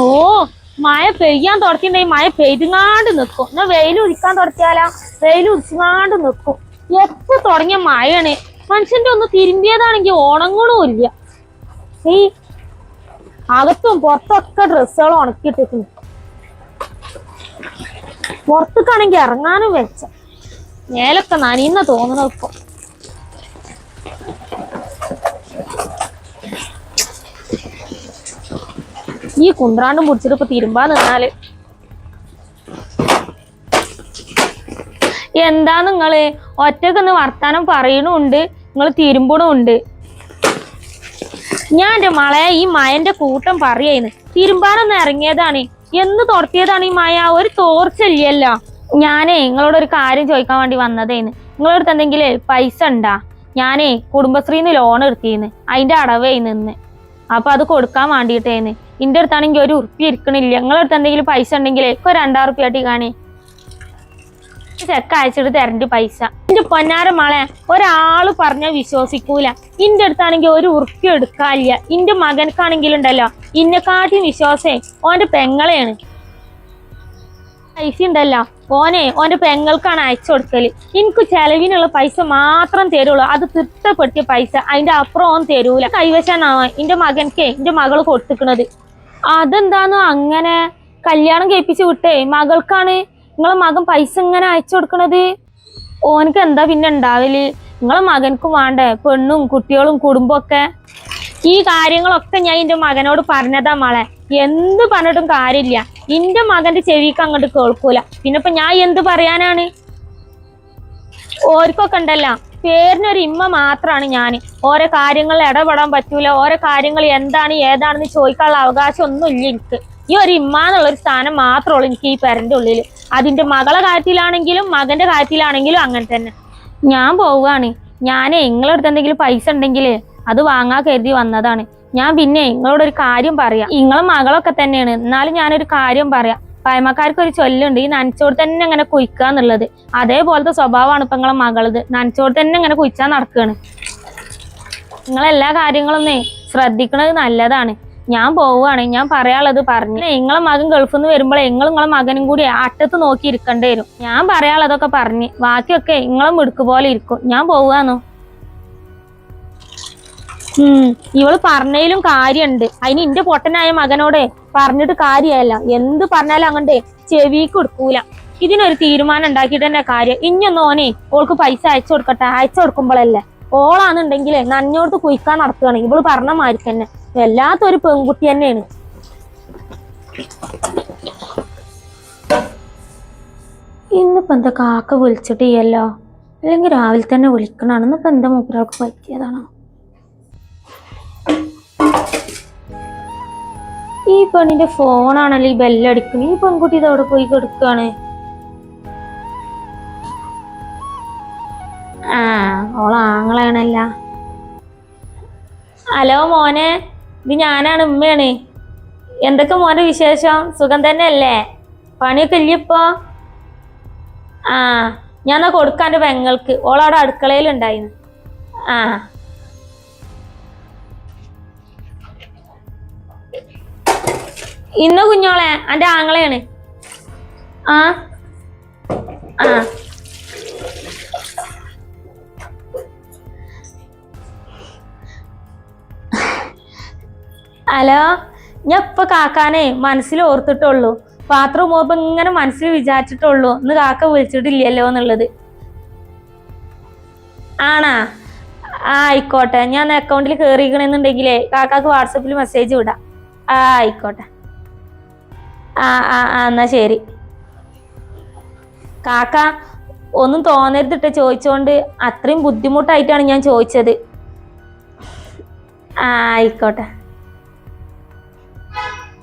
ഓ മഴ പെയ്യാൻ തുടക്കിണ്ടെങ്കിൽ മഴ പെയ്തുങ്ങാണ്ട് നിൽക്കും എന്നാ വെയിൽ ഉദിക്കാൻ തുടക്കിയാലാ വെയിൽ ഉദിച്ചുങ്ങാണ്ട് നിൽക്കും എപ്പ തുടങ്ങിയ മഴയാണ്? മനുഷ്യന്റെ ഒന്ന് തിരുമ്പിയതാണെങ്കിൽ ഉണങ്ങണവും ഇല്ല. ഈ അകത്തും പുറത്തൊക്കെ ഡ്രസ്സുകൾ ഉണക്കിയിട്ടിരിക്കുന്നു. പുറത്തേക്കാണെങ്കിൽ ഇറങ്ങാനും വെച്ച. മേലൊക്കെ നനീന്ന തോന്നണ ഇപ്പൊ. ഈ കുന്ത്രാണ്ടും പിടിച്ചിട്ട് ഇപ്പൊ തിരുമ്പാ നിന്നാൽ. എന്താ നിങ്ങൾ? ഒറ്റക്കൊന്ന് വർത്താനം പറയണുണ്ട്. നിങ്ങൾ തിരുമ്പണുണ്ട്. ഞാൻ എന്റെ മളയ ഈ മയന്റെ കൂട്ടം പറയുന്നു. തിരുമ്പാനൊന്ന് ഇറങ്ങിയതാണ്. എന്ന് തുറത്തിയതാണ് ഈ മയ. ഒരു തോർച്ചയില്ലല്ലോ ഞാനേ നിങ്ങളോട് ഒരു കാര്യം ചോദിക്കാൻ വേണ്ടി വന്നതേന്ന്. നിങ്ങളടുത്ത് എന്തെങ്കിലും പൈസ ഉണ്ടാ? ഞാനേ കുടുംബശ്രീന്ന് ലോൺ എടുത്തിന്ന്. അതിന്റെ അടവേ നിന്ന് അപ്പൊ അത് കൊടുക്കാൻ വേണ്ടിയിട്ടേന്ന്. ഇന്റെ അടുത്താണെങ്കിൽ ഒരു ഉറുപ്പി ഇരിക്കണില്ല. ഞങ്ങളെ അടുത്ത് എന്തെങ്കിലും പൈസ ഉണ്ടെങ്കിൽ ഒരു രണ്ടായിരം ഉറുപ്പി ആട്ടി കാണി. ചെക്ക് അയച്ചിട്ട് തരണ്ട് പൈസ. എന്റെ പൊന്നാര മളെ ഒരാൾ പറഞ്ഞ വിശ്വസിക്കൂല. ഇന്റെ അടുത്താണെങ്കിൽ ഒരു ഉറുപ്പി എടുക്കാനില്ല. ഇന്റെ മകനക്കാണെങ്കിലുണ്ടല്ലോ ഇന്നെക്കാട്ടി വിശ്വാസേ ഓന്റെ പെങ്ങളെയാണ്. പൈസ ഉണ്ടല്ലോ ഓനെ ഓന്റെ പെങ്ങൾക്കാണ് അയച്ചു കൊടുക്കൽ. എനിക്ക് ചെലവിനുള്ള പൈസ മാത്രം തരുള്ളൂ. അത് തൃപ്തപ്പെടുത്തിയ പൈസ അതിന്റെ അപ്പുറം ഓൻ തരൂല. കൈവശാനാവാൻ എന്റെ മകൻക്കേ എന്റെ മകൾ കൊടുത്തിക്കണത്. അതെന്താന്നോ അങ്ങനെ കല്യാണം കഴിപ്പിച്ച് വിട്ടേ. മകൾക്കാണ് നിങ്ങളെ മകൻ പൈസ ഇങ്ങനെ അയച്ചു കൊടുക്കണത്? ഓനക്ക് എന്താ പിന്നെ ഉണ്ടാവൽ? നിങ്ങളെ മകൻക്കും വേണ്ടേ പെണ്ണും കുട്ടികളും കുടുംബമൊക്കെ? ഈ കാര്യങ്ങളൊക്കെ ഞാൻ എന്റെ മകനോട് പറഞ്ഞതാ മോളെ. എന്ത് പറഞ്ഞിട്ടും കാര്യമില്ല. എന്റെ മകന്റെ ചെവിക്ക് അങ്ങോട്ട് കേൾക്കൂല. പിന്നെ ഇപ്പൊ ഞാൻ എന്ത് പറയാനാണ്? ഓർക്കൊക്കെ ഉണ്ടല്ലോ. പേരിനൊരു ഇമ്മ മാത്രമാണ് ഞാൻ ഓരോ കാര്യങ്ങളിൽ ഇടപെടാൻ പറ്റൂല. ഓരോ കാര്യങ്ങൾ എന്താണ് ഏതാണെന്ന് ചോദിക്കാനുള്ള അവകാശം ഒന്നുമില്ല എനിക്ക്. ഈ ഒരു ഇമ്മ എന്നുള്ള ഒരു സ്ഥാനം മാത്രമേ ഉള്ളൂ എനിക്ക് ഈ പെരന്റെ ഉള്ളിൽ അതിന്റെ മകളെ കാര്യത്തിലാണെങ്കിലും മകന്റെ കാര്യത്തിലാണെങ്കിലും അങ്ങനെ തന്നെ. ഞാൻ പോവുകയാണ്. ഞാൻ നിങ്ങളുടെ അടുത്ത് എന്തെങ്കിലും പൈസ ഉണ്ടെങ്കിൽ അത് വാങ്ങാൻ കരുതി വന്നതാണ്. ഞാൻ പിന്നെ നിങ്ങളോട് ഒരു കാര്യം പറയാം. നിങ്ങളെ മകളൊക്കെ തന്നെയാണ്. എന്നാലും ഞാനൊരു കാര്യം പറയാം. പഴമക്കാർക്ക് ഒരു ചൊല്ലുണ്ട് ഈ നനച്ചോട് തന്നെ അങ്ങനെ കുയിക്കുക എന്നുള്ളത്. അതേപോലത്തെ സ്വഭാവമാണ് ഇപ്പൊ നിങ്ങളെ മകളത്. നനച്ചോട് തന്നെ അങ്ങനെ കുയിച്ചാൽ നടക്കുകയാണ് നിങ്ങളെല്ലാ കാര്യങ്ങളൊന്നേ ശ്രദ്ധിക്കണത് നല്ലതാണ്. ഞാൻ പോവുകയാണ് ഞാൻ പറയാനുള്ളത് പറഞ്ഞു. നിങ്ങളെ മകൻ ഗൾഫിൽ നിന്ന് വരുമ്പോൾ നിങ്ങൾ നിങ്ങളെ മകനും കൂടി അറ്റത്ത് നോക്കി ഇരിക്കേണ്ടി വരും. ഞാൻ പറയാനുള്ളതൊക്കെ പറഞ്ഞ് ബാക്കിയൊക്കെ നിങ്ങളെ മിടുക്ക് പോലെ ഇരിക്കും. ഞാൻ പോവുകയാണോ. ഇവൾ പറഞ്ഞതിലും കാര്യണ്ട്. അതിന് എന്റെ പൊട്ടനായ മകനോടെ പറഞ്ഞിട്ട് കാര്യമല്ല എന്ത് പറഞ്ഞാലും അങ്ങോട്ട് ചെവിക്ക് കൊടുക്കൂല. ഇതിനൊരു തീരുമാനം ഉണ്ടാക്കിയിട്ട് തന്നെ കാര്യം. ഇഞ്ഞൊന്ന് ഓനെ ഓൾക്ക് പൈസ അയച്ചു കൊടുക്കട്ടെ. അയച്ചു കൊടുക്കുമ്പോഴല്ലേ ഓളാന്നുണ്ടെങ്കിൽ നന്നോടത്ത് കുയിക്കാൻ നടക്കുകയാണ് ഇവൾ പറഞ്ഞ മാതിരി തന്നെ. വല്ലാത്തൊരു പെൺകുട്ടി തന്നെയാണ്. ഇന്നിപ്പോ എന്താ കാക്ക വിളിച്ചിട്ടില്ലല്ലോ? അല്ലെങ്കിൽ രാവിലെ തന്നെ വിളിക്കണാണ്. ഇന്നിപ്പോ എന്താ മൂപ്പരാൾക്ക് പറ്റിയതാണോ? ഈ പെണ്ണിന്റെ ഫോണാണല്ലോ ഈ ബെല്ലടിക്കുന്നത് ഈ പെൺകുട്ടി ഇതവിടെ പോയി കിടക്കാണ്? ആ ഓള ആങ്ങളാണല്ല. ഹലോ മോനെ ഇത് ഞാനാണ് ഉമ്മയാണ്. എന്തൊക്കെ മോന്റെ വിശേഷം? സുഖം തന്നെ അല്ലേ പണിയൊക്കെ ഇല്ല ഇപ്പൊ? ആ ഞാൻ കൊടുക്കാന്റെ പെങ്ങൾക്ക്. ഓളവിടെ അടുക്കളയിലുണ്ടായിരുന്നു. ആ. ഇന്ന് കുഞ്ഞോളെ എന്റെ ആങ്ങളെയാണ്. ആ ആ. ഹലോ ഞാൻ ഇപ്പൊ കാക്കാനെ മനസ്സിൽ ഓർത്തിട്ടുള്ളൂ. പാത്രം പോകുമ്പോ ഇങ്ങനെ മനസ്സിൽ വിചാരിച്ചിട്ടുള്ളൂ. ഇന്ന് കാക്ക വിളിച്ചിട്ടില്ലല്ലോ എന്നുള്ളത്. ആണാ? ആ ആയിക്കോട്ടെ. ഞാൻ അക്കൗണ്ടിൽ കയറിയിരിക്കണെന്നുണ്ടെങ്കിലേ കാക്കാക്ക് വാട്സപ്പിൽ മെസ്സേജ് വിടാം. ആ ആയിക്കോട്ടെ. ആ ആ എന്നാ ശരി. കാക്ക ഒന്നും തോന്നരുതിട്ട് ചോദിച്ചോണ്ട് അത്രയും ബുദ്ധിമുട്ടായിട്ടാണ് ഞാൻ ചോദിച്ചത്. ആ ആയിക്കോട്ടെ.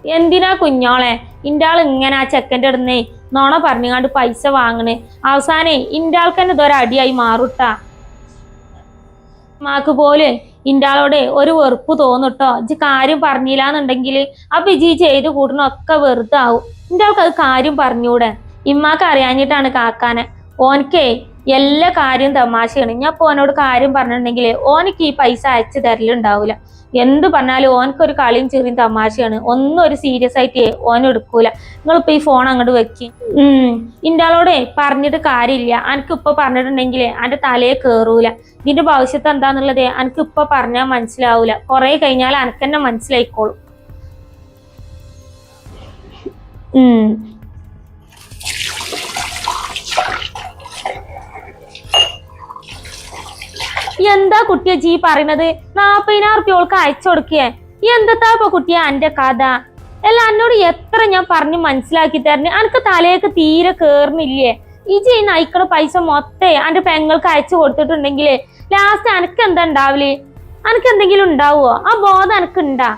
എന്തിനാ കുഞ്ഞോളെ? ഇന്റെ ആൾ ഇങ്ങനെ ആ ചെക്കന്റെ അടുന്നേ നോണ പറഞ്ഞുകാണ്ട് പൈസ വാങ്ങണേ. അവസാനേ ഇന്റെ ആൾക്ക് തന്നെ ഇതൊരു മാറുട്ടാ. മാക്ക് പോലെ ഇന്റെ ആളോടെ ഒരു വെറുപ്പ് തോന്നുട്ടോ. ഇജ് കാര്യം പറഞ്ഞില്ലാന്നുണ്ടെങ്കിൽ ആ ഇജി ചെയ്ത് കൂട്ടണൊക്കെ വെറുതെ ആവും അത് കാര്യം പറഞ്ഞൂടെ? ഇമ്മാക്ക് അറിയാഞ്ഞിട്ടാണ് കാക്കാനെ. ഓനക്കേ എല്ലാ കാര്യവും തമാശയാണ്. ഞാൻ ഇപ്പൊ ഓനോട് കാര്യം പറഞ്ഞിട്ടുണ്ടെങ്കിൽ ഓനക്ക് ഈ പൈസ അയച്ചു തരലുണ്ടാവൂല. എന്ത് പറഞ്ഞാലും ഓനക്കൊരു കളിയും ചെറിയും തമാശയാണ്. ഒന്നും ഒരു സീരിയസ് ആയിട്ട് ഓൻ എടുക്കൂല. നിങ്ങളിപ്പോ ഈ ഫോൺ അങ്ങോട്ട് വെക്കി. ഉം. ഇന്റാളോടെ പറഞ്ഞിട്ട് കാര്യമില്ല. അനക്ക് ഇപ്പൊ പറഞ്ഞിട്ടുണ്ടെങ്കിൽ അന്റെ തലയെ കേറൂല. ഇതിന്റെ ഭവിഷ്യത്ത് എന്താന്നുള്ളത് അനക്ക് ഇപ്പൊ പറഞ്ഞാൽ മനസ്സിലാവൂല. കുറെ കഴിഞ്ഞാൽ അനക്ക് തന്നെ മനസ്സിലായിക്കോളും എന്താ കുട്ടിയെ ജീ പറയണത് നാപ്പതിനായിരം റുപ്യ ഓൾക്ക് അയച്ചു കൊടുക്കേ. എന്താ ഇപ്പൊ കുട്ടിയെ അന്റെ കഥ? അല്ല എന്നോട് എത്ര ഞാൻ പറഞ്ഞു മനസ്സിലാക്കി തരണേ. അനക്ക് തലയൊക്കെ തീരെ കേറുന്നില്ലേ? ഇജി ഈ നയിക്കണ പൈസ മൊത്തം അന്റെ പെങ്ങൾക്ക് അയച്ചു കൊടുത്തിട്ടുണ്ടെങ്കിൽ ലാസ്റ്റ് അനക്ക് എന്താ ഉണ്ടാവില്ലേ അനക്ക് എന്തെങ്കിലും ഉണ്ടാവുമോ ആ ബോധം അനക്ക് ഉണ്ടാ.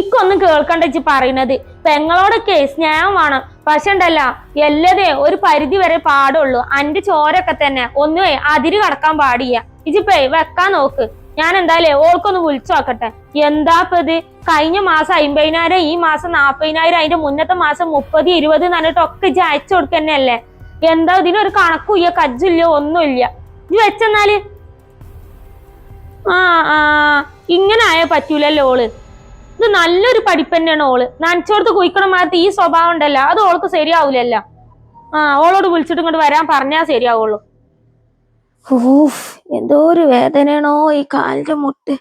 ഇക്കൊന്നും കേൾക്കണ്ട ഇജ്ജ് പറയണത് പെങ്ങളോടൊക്കെ സ്നേഹം വേണം. പക്ഷെ ഉണ്ടല്ല എല്ലാതേ ഒരു പരിധി വരെ പാടുള്ളൂ. അന്റെ ചോരൊക്കെ തന്നെ. ഒന്നുമേ അതിര് കടക്കാൻ പാടില്ല. ഇജിപ്പേ വെക്കാൻ നോക്ക്. ഞാൻ എന്തായാലും ഓൾക്കൊന്ന് വിളിച്ചു നോക്കട്ടെ. എന്താ ഇപ്പൊ ഇത്? കഴിഞ്ഞ മാസം അമ്പതിനായിരം ഈ മാസം നാപ്പതിനായിരം അതിന്റെ മുന്നത്തെ മാസം മുപ്പത് ഇരുപത് എന്ന് പറഞ്ഞിട്ടൊക്കെ ഇജ്ജ് അയച്ചു കൊടുക്കന്നെയല്ലേ? എന്താ ഇതിനൊരു കണക്കും ഇല്ല കജ്ജില്ല ഒന്നുമില്ല. ഇത് വെച്ചെന്നാൽ? ആ ആ ഇങ്ങനെ ആയ പറ്റൂലല്ലോ ഓൾ. ഇത് നല്ലൊരു പഠിപ്പ് തന്നെയാണ് ഓൾ. നനച്ചോടത്ത് കുയിക്കണ മാറ്റി ഈ സ്വഭാവം ഉണ്ടല്ലോ അത് ഓൾക്ക് ശരിയാവൂലല്ലോ. ആ ഓളോട് വിളിച്ചിട്ട് ഇങ്ങോട്ട് വരാൻ പറഞ്ഞാ ശരിയാവുള്ളൂ. ഊഫ് എന്തോ ഒരു വേദനയാണോ ഈ കാലിന്റെ മുട്ട്?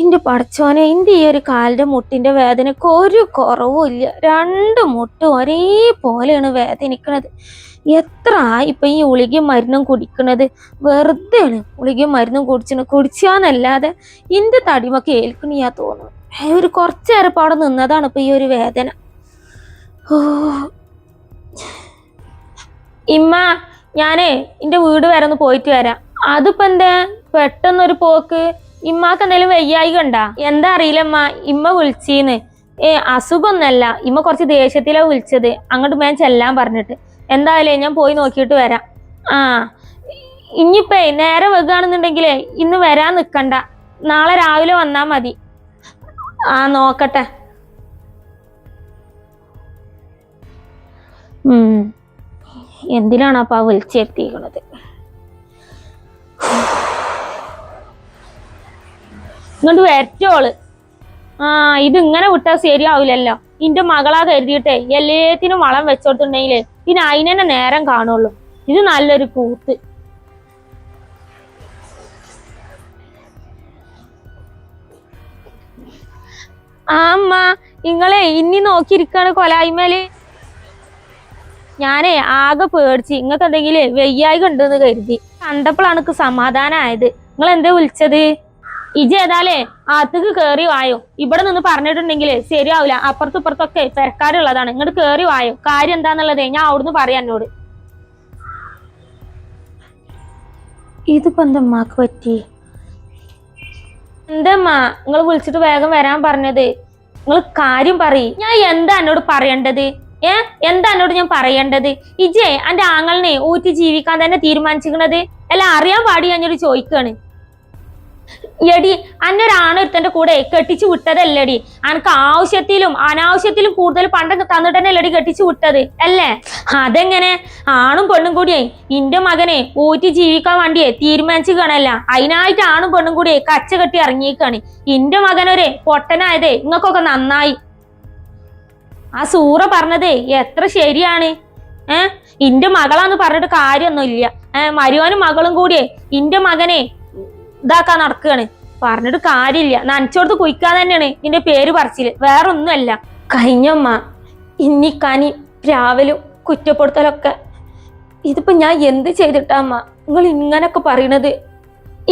എന്റെ പടച്ചോനെ എന്റെ ഈ ഒരു കാലിന്റെ മുട്ടിന്റെ വേദനക്ക് ഒരു കുറവും ഇല്ല. രണ്ട് മുട്ടും ഒരേപോലെയാണ് വേദനിക്കണത്. എത്ര ഇപ്പൊ ഈ ഉളികയും മരുന്നും കുടിക്കണത്? വെറുതെയാണ് ഉളികയും മരുന്നും കുടിച്ചിന് കുടിച്ചാന്നല്ലാതെ എന്റെ തടിമൊക്കെ ഏൽക്കണിയാ തോന്നുന്നു. ഒരു കുറച്ചേരം നേരം അവിടെ നിന്നതാണ് ഇപ്പൊ ഈ ഒരു വേദന. ഓ. ഇമ്മ. ഞാനേ എന്റെ വീട് വരെ ഒന്ന് പോയിട്ട് വരാം. അതിപ്പോ എന്താ? പെട്ടെന്നൊരു പോക്ക്. ഇമ്മാക്ക് എന്തെങ്കിലും വയ്യായി കണ്ടാ എന്താ അറിയില്ലമ്മ ഇമ്മ. വിളിച്ചീന്ന്. ഏ അസുഖമൊന്നല്ല ഇമ്മ കുറച്ച് ദേഷ്യത്തിലാ വിളിച്ചത്. അങ്ങോട്ട് ഞാൻ ചെല്ലാൻ പറഞ്ഞിട്ട്. എന്തായാലേ ഞാൻ പോയി നോക്കിയിട്ട് വരാം. ആ ഇനിയിപ്പേ നേരെ വെക്കുകയാണെന്നുണ്ടെങ്കിലേ ഇന്ന് വരാൻ നിൽക്കണ്ട നാളെ രാവിലെ വന്നാ മതി. ആ നോക്കട്ടെ. ഉം. എന്തിനാണ് അപ്പോൾ ആ വിളിച്ചെത്തിക്കണത് ഇങ്ങോട്ട് വരറ്റോൾ ആ ഇത് ഇങ്ങനെ വിട്ടാൽ ശരിയാവില്ലല്ലോ. ഇന്റെ മകളാ കരുതിയിട്ടെ എല്ലാത്തിനും വളം വെച്ചോടുത്തുണ്ടെങ്കിലേ പിന്നെ അതിനെ നേരം കാണുള്ളൂ. ഇത് നല്ലൊരു കൂത്ത്. ആ അമ്മ നിങ്ങളെ ഇനി നോക്കിയിരിക്കാണ് കൊലായ്മേൽ. ഞാനേ ആകെ പേടിച്ച് നിങ്ങൾക്ക് എന്തെങ്കിലും വെയ്യായി കണ്ടെന്ന് കരുതി. കണ്ടപ്പോഴാണ് എനിക്ക് സമാധാനമായത് നിങ്ങൾ എന്താ വിളിച്ചത്? ഇജ് ഏതാലേ അകത്തേക്ക് കേറി വായോ. ഇവിടെ നിന്ന് പറഞ്ഞിട്ടുണ്ടെങ്കിൽ ശരിയാവില്ല അപ്പുറത്തും ഇപ്പുറത്തൊക്കെ തിരക്കാരുള്ളതാണ്. ഇങ്ങോട്ട് കേറി വായോ. കാര്യം എന്താന്നുള്ളതേ ഞാൻ അവിടുന്ന് പറയാം എന്നോട്. ഇതിപ്പോ എന്താ അമ്മയ്ക്ക് പറ്റി? എന്തമ്മാ നിങ്ങൾ വിളിച്ചിട്ട് വേഗം വരാൻ പറഞ്ഞത്. നിങ്ങൾ കാര്യം പറയ്. ഞാൻ എന്താ എന്നോട് പറയേണ്ടത്? ഏ? എന്താ എന്നോട് ഞാൻ പറയേണ്ടത്? ഇജേ എന്റെ ആങ്ങളിനെ ഊറ്റി ജീവിക്കാൻ തന്നെ തീരുമാനിച്ചിരിക്കണത്? അല്ല അറിയാൻ പാടി ഞാനൊരു ചോദിക്കാണ്. എടി അന്നൊരാണൊരുത്തന്റെ കൂടെ കെട്ടിച്ചു വിട്ടതല്ലടി. അനക്ക് ആവശ്യത്തിലും അനാവശ്യത്തിലും കൂടുതൽ പണ്ട് തന്നിട്ട് തന്നെ അല്ലടി കെട്ടിച്ചു വിട്ടത് അല്ലേ? അതെങ്ങനെ? ആണും പെണ്ണും കൂടിയേ ഇന്റെ മകനെ ഊറ്റി ജീവിക്കാൻ വേണ്ടിയേ തീരുമാനിച്ചു കാണല്ല അതിനായിട്ട് ആണും പെണ്ണും കൂടിയേ കച്ച കെട്ടി ഇറങ്ങിയേക്കാണ് ഇന്റെ മകനൊരെ പൊട്ടനായതേ നിങ്ങൾക്കൊക്കെ നന്നായി. ആ സൂറ പറഞ്ഞതേ എത്ര ശരിയാണ്. ഏ? ഇന്റെ മകളാന്ന് പറഞ്ഞിട്ട് കാര്യമൊന്നുമില്ല. ഏ മരുവനും മകളും കൂടിയേ ഇന്റെ മകനെ ഇതാക്കാൻ നടക്കുകയാണ്. പറഞ്ഞിട്ട് കാര്യമില്ല. നനച്ചോടത്ത് കുയിക്കാൻ തന്നെയാണ് നിന്റെ പേര് പറച്ചിൽ. വേറെ ഒന്നുമല്ല കഴിഞ്ഞമ്മ ഇനി കനി രാവിലും കുറ്റപ്പെടുത്തലൊക്കെ. ഇതിപ്പോ ഞാൻ എന്ത് ചെയ്തിട്ടാ അമ്മ? നിങ്ങൾ ഇങ്ങനൊക്കെ പറയണത്.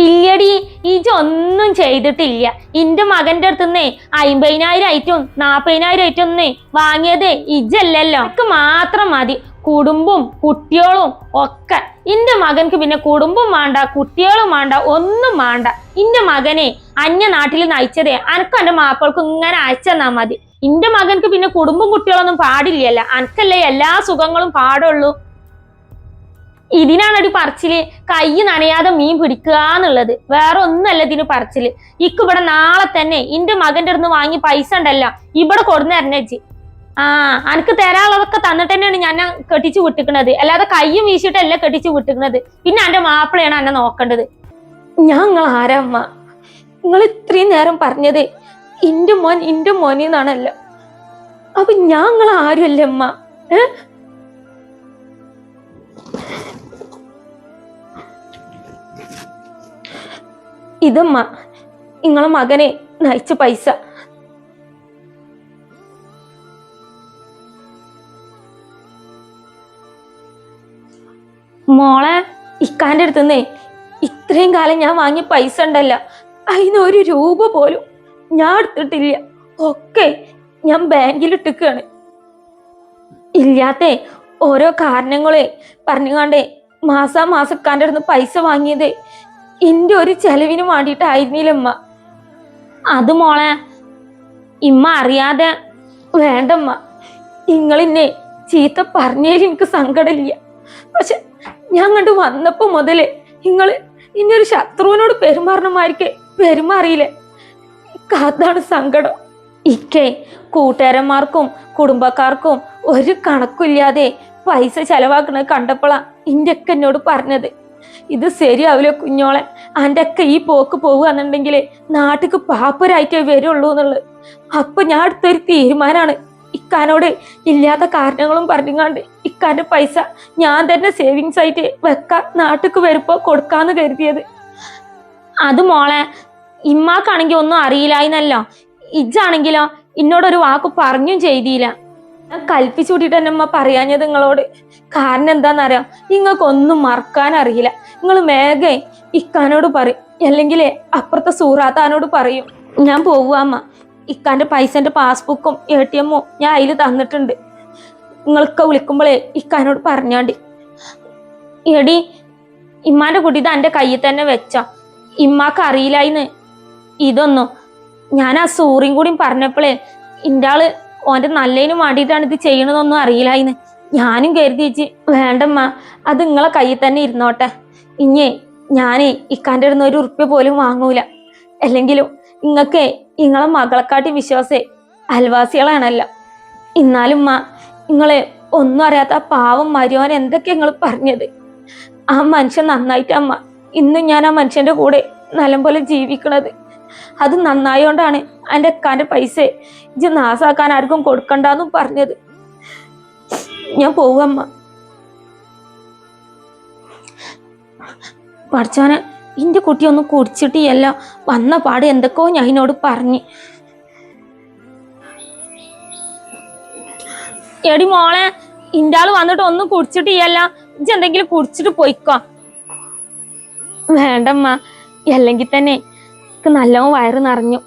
ഇല്ലടി ഇജൊന്നും ചെയ്തിട്ടില്ല. ഇന്റെ മകന്റെ അടുത്തുനിന്നേ അയിമ്പതിനായിരം ഐറ്റം നാപ്പതിനായിരം ഐറ്റം ഒന്നേ വാങ്ങിയത് ഇജല്ലല്ലോ എനിക്ക് മാത്രം മതി. കുടുംബവും കുട്ടികളും ഒക്കെ. ഇന്റെ മകൻക്ക് പിന്നെ കുടുംബം വേണ്ട കുട്ടികളും വേണ്ട ഒന്നും വേണ്ട ഇന്റെ മകനെ അന്യ നാട്ടിൽ നയിച്ചതേ അനക്ക് എന്റെ മാപ്പിൾക്ക് ഇങ്ങനെ അയച്ചെന്നാ മതി. ഇന്റെ മകൻക്ക് പിന്നെ കുടുംബം കുട്ടികളൊന്നും പാടില്ലല്ല. അനക്കല്ലേ എല്ലാ സുഖങ്ങളും പാടുള്ളൂ. ഇതിനാണ് ഒരു പറച്ചിൽ. കൈ നനയാതെ മീൻ പിടിക്കുക എന്നുള്ളത്. വേറെ ഒന്നല്ല ഇതിന് പറച്ചിൽ. ഇക്ക് ഇവിടെ നാളെ തന്നെ ഇന്റെ മകന്റെ അടുത്ത് വാങ്ങി പൈസ ഉണ്ടല്ലോ. ഇവിടെ കൊടുന്നരണേച്ചി ആ അനക്ക് തരാനുള്ളതൊക്കെ തന്നിട്ട് തന്നെയാണ് ഞാൻ കെട്ടിച്ചു വിട്ടിക്കണത്. അല്ലാതെ കൈയും വീശിട്ടല്ല കെട്ടിച്ചു വിട്ടിക്കണത്. പിന്നെ എന്റെ മാപ്പിളയാണ് എന്നെ നോക്കേണ്ടത്. ഞാൻ നിങ്ങൾ ആരമ്മ നിങ്ങൾ ഇത്രയും നേരം പറഞ്ഞത് ഇന്റെ മോൻ ഇന്റെ മോനെന്നാണല്ലോ. അപ്പൊ ഞാൻ നിങ്ങൾ ആരുമല്ലേ അമ്മ ഏ? ഇതമ്മ നിങ്ങളെ മകനെ നയിച്ച പൈസ. മോളെ ഇക്കാന്റെ അടുത്തുനിന്നേ ഇത്രയും കാലം ഞാൻ വാങ്ങിയ പൈസ ഉണ്ടല്ല അതിന് ഒരു രൂപ പോലും ഞാൻ എടുത്തിട്ടില്ല. ഒക്കെ ഞാൻ ബാങ്കിൽ ഇട്ടിക്കാണ്. ഇല്ലാത്ത ഓരോ കാരണങ്ങളെ പറഞ്ഞുകൊണ്ടേ മാസാ മാസം ഇക്കാന്റെ അടുത്ത് പൈസ വാങ്ങിയത് എന്റെ ഒരു ചെലവിന് വേണ്ടിയിട്ടായിരുന്നില്ലമ്മ. അത് മോളെ ഇമ്മ അറിയാതെ വേണ്ടമ്മ. നിങ്ങളിന്നെ ചീത്ത പറഞ്ഞതിൽ എനിക്ക് സങ്കടമില്ല. പക്ഷെ ഞാൻ കണ്ട് വന്നപ്പോ മുതലേ നിങ്ങൾ ഇനി ഒരു ശത്രുവിനോട് പെരുമാറണമായിരിക്കെ പെരുമാറിയില്ലേ? അതാണ് സങ്കടം. ഇക്കേ കൂട്ടുകാരന്മാർക്കും കുടുംബക്കാർക്കും ഒരു കണക്കില്ലാതെ പൈസ ചെലവാക്കണത് കണ്ടപ്പോളാ ഇന്റെ ഒക്കെ എന്നോട് പറഞ്ഞത്. ഇത് ശരിയാവില്ല കുഞ്ഞോളെ. അന്റെ ഒക്കെ ഈ പോക്ക് പോവുകയെന്നുണ്ടെങ്കിൽ നാട്ടിക്ക് പാപ്പരായിട്ടേ വരുള്ളൂ എന്നുള്ളത്. അപ്പൊ ഞാൻ അടുത്തൊരു തീരുമാനമാണ് ഇക്കാനോട് ഇല്ലാത്ത കാരണങ്ങളും പറഞ്ഞുകൊണ്ട് ഇക്കാന്റെ പൈസ ഞാൻ തന്നെ സേവിങ്സ് ആയിട്ട് വെക്കാം നാട്ടിക്ക് വരുമ്പോ കൊടുക്കാന്ന് കരുതിയത്. അത് മോളെ ഇമ്മാക്കാണെങ്കിൽ ഒന്നും അറിയില്ലായിരുന്നല്ലോ ഇജാണെങ്കിലോ എന്നോടൊരു വാക്ക് പറഞ്ഞും ചെയ്തില്ല. ഞാൻ കൽപ്പിച്ചു കൂട്ടിട്ട് തന്നെ അമ്മ പറയാഞ്ഞത് നിങ്ങളോട്. കാരണം എന്താണെന്നറിയാം നിങ്ങൾക്കൊന്നും മറക്കാൻ അറിയില്ല. നിങ്ങൾ മേഘേ ഇക്കാനോട് പറയും. അല്ലെങ്കിൽ അപ്പുറത്തെ സൂറാത്താനോട് പറയും. ഞാൻ പോവുക അമ്മ. ഇക്കാന്റെ പൈസന്റെ പാസ്ബുക്കും എ ടി എമ്മും ഞാൻ അതിൽ തന്നിട്ടുണ്ട്. നിങ്ങൾക്ക് വിളിക്കുമ്പോഴേ ഇക്കാനോട് പറഞ്ഞാണ്ട്. എടി ഇമ്മാന്റെ കുട്ടി ഇത് എന്റെ കയ്യിൽ തന്നെ വെച്ചോ. ഇമ്മാക്ക് അറിയില്ലായിന്ന്. ഇതൊന്നും. ഞാൻ ആ സൂറിയും കൂടിയും പറഞ്ഞപ്പോഴേ ഇന്റെ ഓന്റെ നല്ലതിനും വേണ്ടിയിട്ടാണ് ഇത് ചെയ്യണതൊന്നും അറിയില്ലായിന്ന്. ഞാനും കരുതി ചേച്ചി വേണ്ടമ്മ. അത് നിങ്ങളെ കയ്യിൽ തന്നെ ഇരുന്നോട്ടെ. ഇനി ഞാനേ ഇക്കാന്റെ അടുത്ത് ഒരു ഉറുപ്പ്യ പോലും വാങ്ങൂല. അല്ലെങ്കിലും നിങ്ങൾക്ക് നിങ്ങളെ മകളെക്കാട്ടി വിശ്വാസേ അയൽവാസികളാണല്ലോ. എന്നാലും മാ നിങ്ങളെ ഒന്നും അറിയാത്ത ആ പാവം മരിയോൻ എന്തൊക്കെ നിങ്ങൾ പറഞ്ഞത്? ആ മനുഷ്യൻ നന്നായിട്ടമ്മ. ഇന്നും ഞാൻ ആ മനുഷ്യന്റെ കൂടെ നല്ലപോലെ ജീവിക്കണത്. അത് നന്നായോണ്ടാണ് എന്റെ അക്കാന്റെ പൈസ ഇത് നാസാക്കാൻ ആർക്കും കൊടുക്കണ്ടെന്നും പറഞ്ഞത്. ഞാൻ പോവമ്മ പഠിച്ചവനെ എന്റെ കുട്ടിയൊന്നും കുടിച്ചിട്ട് കുടിച്ചിട്ടിയല്ല വന്ന പാട് എന്തൊക്കെയോ ഞാൻ അതിനോട് പറഞ്ഞു. എടി മോളെ ഇന്റെ ആൾ വന്നിട്ട് ഒന്നും കുടിച്ചിട്ടില്ല ഇജ്ജ് എന്തെങ്കിലും കുടിച്ചിട്ട് പോയിക്കോ. വേണ്ടമ്മ അല്ലെങ്കിൽ തന്നെ എനിക്ക് നല്ലോണം വയറ് നിറഞ്ഞു.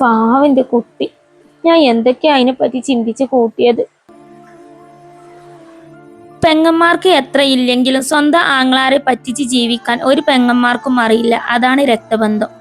പാവന്റെ കുട്ടി. ഞാൻ എന്തൊക്കെയാ അതിനെ പറ്റി ചിന്തിച്ച് കൂട്ടിയത്? പെങ്ങന്മാർക്ക് എത്ര ഇല്ലെങ്കിലും സ്വന്തം ആങ്ങളാരെ പറ്റിച്ച് ജീവിക്കാൻ ഒരു പെങ്ങന്മാർക്കും അറിയില്ല. അതാണ് രക്തബന്ധം.